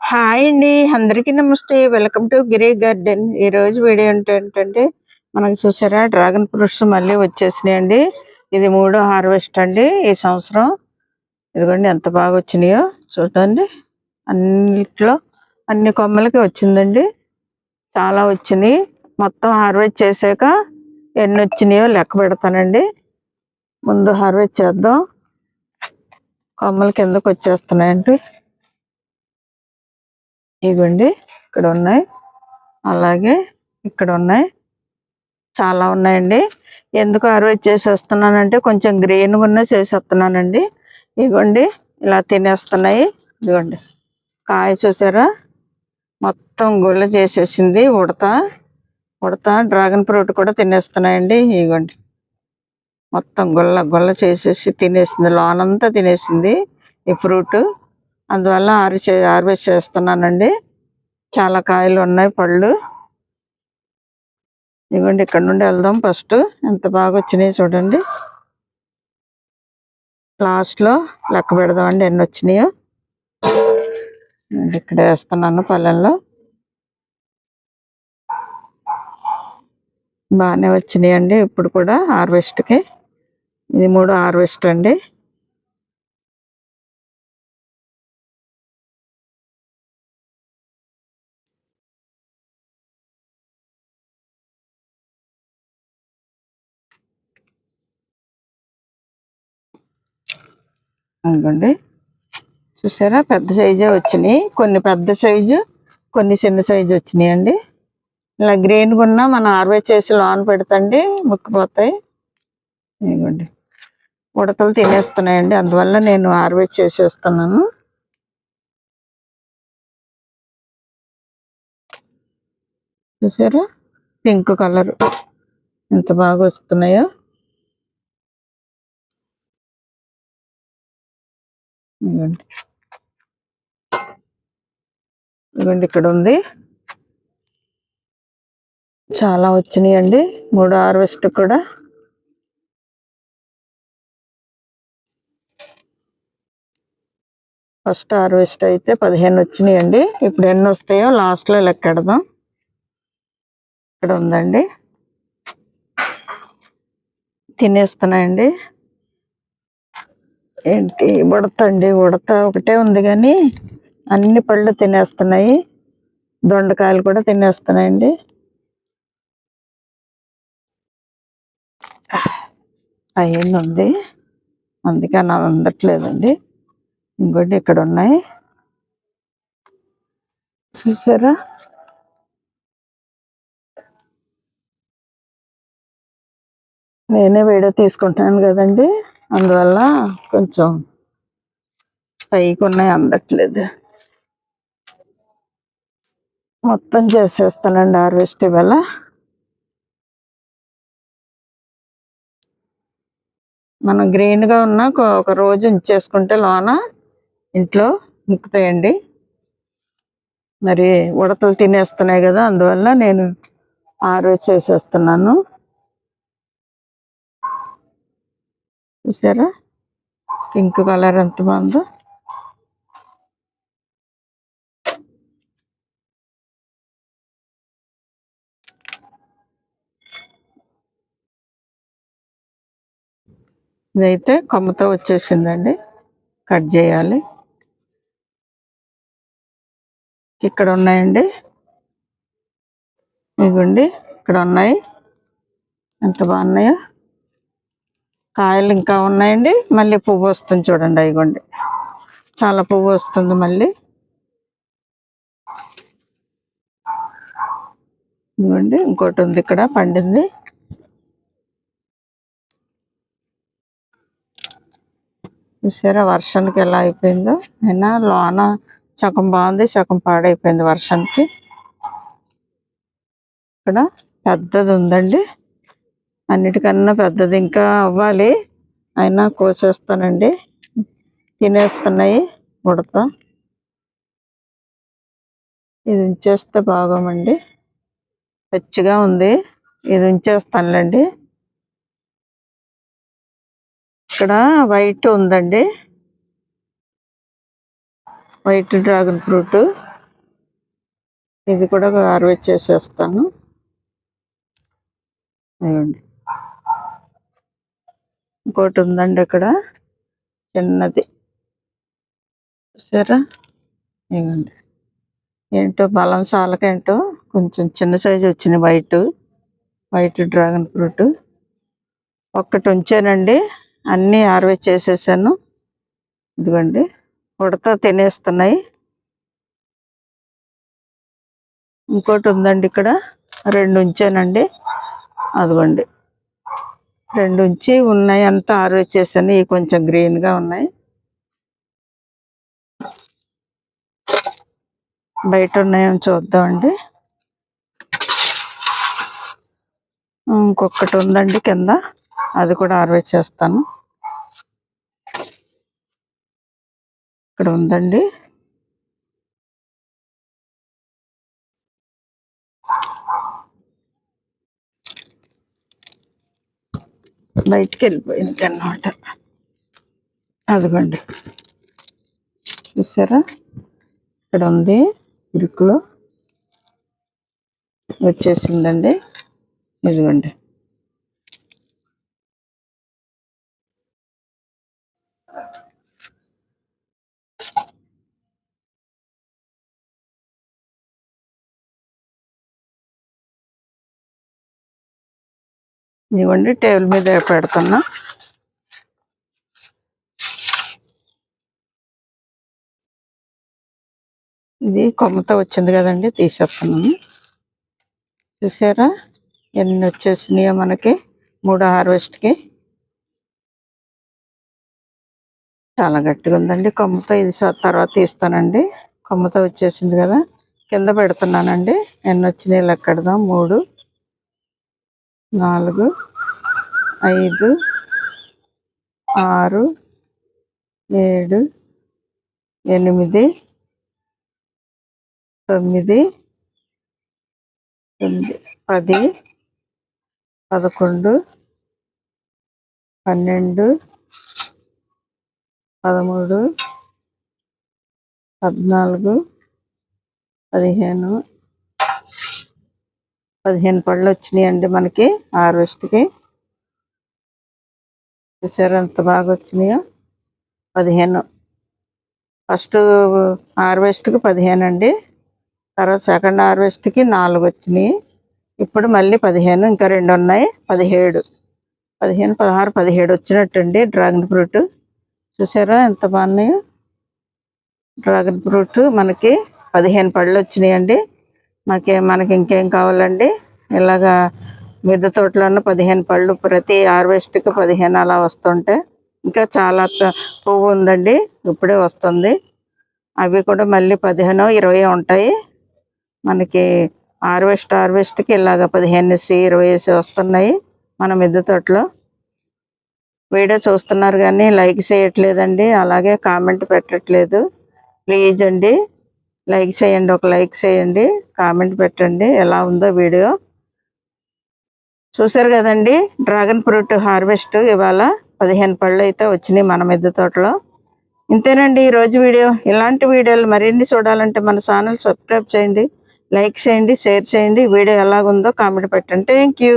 Hi అండి. అందరికీ నమస్తే. Welcome to Giri garden. ఈ రోజు వీడియో ఏంటంటే మనకు చూసారా? డ్రాగన్ ఫ్రూట్స్ మళ్ళీ వచ్చేసినాయండి. ఇది మూడో హార్వెస్ట్ అండి ఈ సంవత్సరం. ఇదిగోండి ఎంత బాగా వచ్చినాయో చూడండి అన్నిట్లో అన్ని కొమ్మలకి వచ్చిందండి. చాలా వచ్చినాయి. మొత్తం హార్వెస్ట్ చేశాక ఎన్ని వచ్చినాయో లెక్క పెడతానండి. ముందు హార్వెస్ట్ చేద్దాం. కొమ్మలు కిందకు వచ్చేస్తున్నాయండి. ఇవ్వండి. ఇక్కడ ఉన్నాయి అలాగే ఇక్కడ ఉన్నాయి చాలా ఉన్నాయండి. ఎందుకు హార్వెస్ట్ చేసేస్తున్నానంటే కొంచెం గ్రీన్ ఉన్న చేసేస్తున్నానండి. ఇదిగోండి ఇవ్వండి. ఇలా తినేస్తున్నాయి. ఇదిగోండి. కాయ చూసారా? మొత్తం గుళ్ళ చేసేసింది. ఉడత. ఉడత. డ్రాగన్ ఫ్రూట్ కూడా తినేస్తున్నాయండి. ఇవ్వండి. మొత్తం గుల్ల గుల్ల చేసేసి తినేసింది. లోనంతా తినేసింది ఈ ఫ్రూట్. అందువల్ల ఆరి హార్వెస్ట్ చేస్తున్నానండి చాలా కాయలు ఉన్నాయి పళ్ళు. ఇవ్వండి ఇక్కడ నుండి వెళ్దాం ఫస్ట్. ఎంత బాగా వచ్చినాయి చూడండి. లాస్ట్లో లెక్క పెడదామండి ఎన్ని వచ్చినాయో. ఇక్కడ వేస్తున్నాను పల్లెల్లో బాగానే వచ్చినాయండి ఇప్పుడు కూడా హార్వెస్ట్కి. ఇది మూడు హార్వెస్ట్ అండి. అనుకోండి చూసారా? పెద్ద సైజే వచ్చినాయి. కొన్ని పెద్ద సైజు కొన్ని చిన్న సైజు వచ్చినాయి అండి ఇలా గ్రీన్ ఉన్న మనం ఆర్వే చేసి లోన్ పెడతండి ముక్కిపోతాయి. ఇదిగోండి. ఉడతలు తినేస్తున్నాయండి. అందువల్ల నేను ఆర్వే చేసేస్తున్నాను చూసారా? Pink colour. ఎంత బాగా వస్తున్నాయో. ఇదిగోండి. ఇదిగోండి ఇక్కడ ఉంది. చాలా వచ్చినాయండి. మూడు హార్వెస్ట్ కూడా. ఫస్ట్ హార్వెస్ట్ అయితే పదిహేను వచ్చినాయండి. ఇప్పుడు ఎన్ని వస్తాయో లాస్ట్లో లెక్కెడదాం ఇక్కడ ఉందండి. తినేస్తున్నాయండి. ఏంటి? ఉడత అండి ఉడత. ఒకటే ఉంది కానీ అన్ని పళ్ళు తినేస్తున్నాయి. దొండకాయలు కూడా తినేస్తున్నాయండి. అయ్యింది ఉంది. అందుకే అలా అందట్లేదండి ఇంకోటి ఇక్కడ ఉన్నాయి. చూసారా? నేనే వీడియో తీసుకుంటున్నాను కదండి. అందువల్ల కొంచెం పైకి ఉన్నాయి అందట్లేదు. మొత్తం చేసేస్తానండి హార్వెస్ట్ ఇవాళ మనం గ్రీన్గా ఉన్న ఒక రోజు ఉంచేసుకుంటే లోన ఇంట్లో ముక్కుతాయండి. మరి ఉడతలు తినేస్తున్నాయి కదా అందువల్ల నేను హార్వెస్ట్ చేసేస్తున్నాను. చూసారా? పింక్ కలర్ ఎంత బాగుందో. ఇదైతే కొమ్మతో వచ్చేసిందండి. కట్ చేయాలి. ఇక్కడ ఉన్నాయండి. ఇదిగోండి ఇక్కడ ఉన్నాయి. ఎంత బాగున్నాయో. కాయలు ఇంకా ఉన్నాయండి. మళ్ళీ పువ్వు వస్తుంది చూడండి అయిగోండి చాలా పువ్వు వస్తుంది మళ్ళీ. ఇదిగోండి ఇంకోటి ఉంది ఇక్కడ పండింది. చూసారా వర్షానికి ఎలా అయిపోయిందో? అయినా లోన సగం బాగుంది సగం పాడైపోయింది వర్షానికి. ఇక్కడ పెద్దది ఉందండి. అన్నిటికన్నా పెద్దది ఇంకా అవ్వాలి. అయినా కోసేస్తానండి. తినేస్తున్నాయి. ఉడత. ఇది ఉంచేస్తే బాగోమండి. పచ్చిగా ఉంది. ఇది ఉంచేస్తానులేండి. ఇక్కడ వైట్ ఉందండి. White dragon fruit. ఇది కూడా ఆర్వేట్ చేసేస్తాను. ఇదిగోండి. ఇంకోటి ఉందండి ఇక్కడ చిన్నది. సరే ఇవ్వండి ఏంటో బలం సాలకేంటో కొంచెం చిన్న సైజు వచ్చింది వైట్. White dragon fruit. ఒక్కటి ఉంచానండి. అన్నీ హార్వెస్ట్ చేసేసాను. ఇదిగోండి. ఉడత తినేస్తున్నాయి. ఇంకోటి ఉందండి ఇక్కడ. రెండు ఉంచానండి. అదిగోండి. రెండు ఉంచి ఉన్నాయి. అంతా ఆరోచేసాను ఇవి కొంచెం గ్రీన్గా ఉన్నాయి. బయట ఉన్నాయో చూద్దామండి ఇంకొకటి ఉందండి కింద. అది కూడా హార్వెస్ట్ చేస్తాను ఇక్కడ ఉందండి. బయటికి వెళ్ళిపోయింది అన్నమాట. అదిగోండి. చూసారా? ఇక్కడ ఉంది ఇరుకులో. వచ్చేసిందండి. ఇదిగోండి. ఇదిగోండి టేబుల్ మీద పెడుతున్నా. ఇది కొమ్మతో వచ్చింది కదండి తీసేస్తున్నాను. చూసారా? ఎన్ని వచ్చేసినాయో మనకి మూడో హార్వెస్ట్కి. చాలా గట్టిగా ఉందండి కొమ్మతో. ఇది తర్వాత తీస్తానండి. కొమ్మతో వచ్చేసింది కదా కింద పెడుతున్నానండి. ఎన్ని వచ్చినాయి లెక్కడదాం. మూడు నాలుగు ఐదు ఆరు ఏడు ఎనిమిది తొమ్మిది తొమ్మిది పది పదకొండు పన్నెండు పదమూడు పద్నాలుగు పదిహేను పదిహేను పళ్ళు వచ్చినాయండి మనకి హార్వెస్ట్కి. చూసారు ఎంత బాగా వచ్చినాయో? పదిహేను. ఫస్ట్ హార్వెస్ట్కి పదిహేను అండి తర్వాత సెకండ్ హార్వెస్ట్కి నాలుగు వచ్చినాయి. ఇప్పుడు మళ్ళీ పదిహేను ఇంకా రెండు ఉన్నాయి పదిహేడు. పదిహేను పదహారు పదిహేడు వచ్చినట్టండి డ్రాగన్ ఫ్రూట్. చూసారా ఎంత బాగున్నాయో? డ్రాగన్ ఫ్రూట్ మనకి పదిహేను పళ్ళు వచ్చినాయండి. మాకే మనకి ఇంకేం కావాలండి? ఇలాగా మిద్దె తోటలోనే పదిహేను పళ్ళు ప్రతి హార్వెస్ట్కి పదిహేను అలా వస్తుంటే. ఇంకా చాలా పువ్వు ఉందండి ఇప్పుడే వస్తుంది. అవి కూడా మళ్ళీ పదిహేను ఇరవై ఉంటాయి. మనకి హార్వెస్ట్ హార్వెస్ట్కి ఇలాగ పదిహేను వేసి ఇరవై వేసి వస్తున్నాయి మన మిద్దె తోటలో. వీడియో చూస్తున్నారు కానీ లైక్ చేయట్లేదండి అలాగే కామెంట్ పెట్టట్లేదు. ప్లీజ్ అండి. లైక్ చేయండి ఒక లైక్ చేయండి కామెంట్ పెట్టండి ఎలా ఉందో వీడియో. చూసారు కదండి డ్రాగన్ ఫ్రూట్ హార్వెస్ట్ ఇవాళ పదిహేను పళ్ళు అయితే వచ్చినాయి మన మిద్దె తోటలో. ఇంతేనండి ఈరోజు వీడియో. ఇలాంటి వీడియోలు మరిన్ని చూడాలంటే మన ఛానల్ సబ్స్క్రైబ్ చేయండి లైక్ చేయండి షేర్ చేయండి. వీడియో ఎలాగుందో కామెంట్ పెట్టండి. Thank you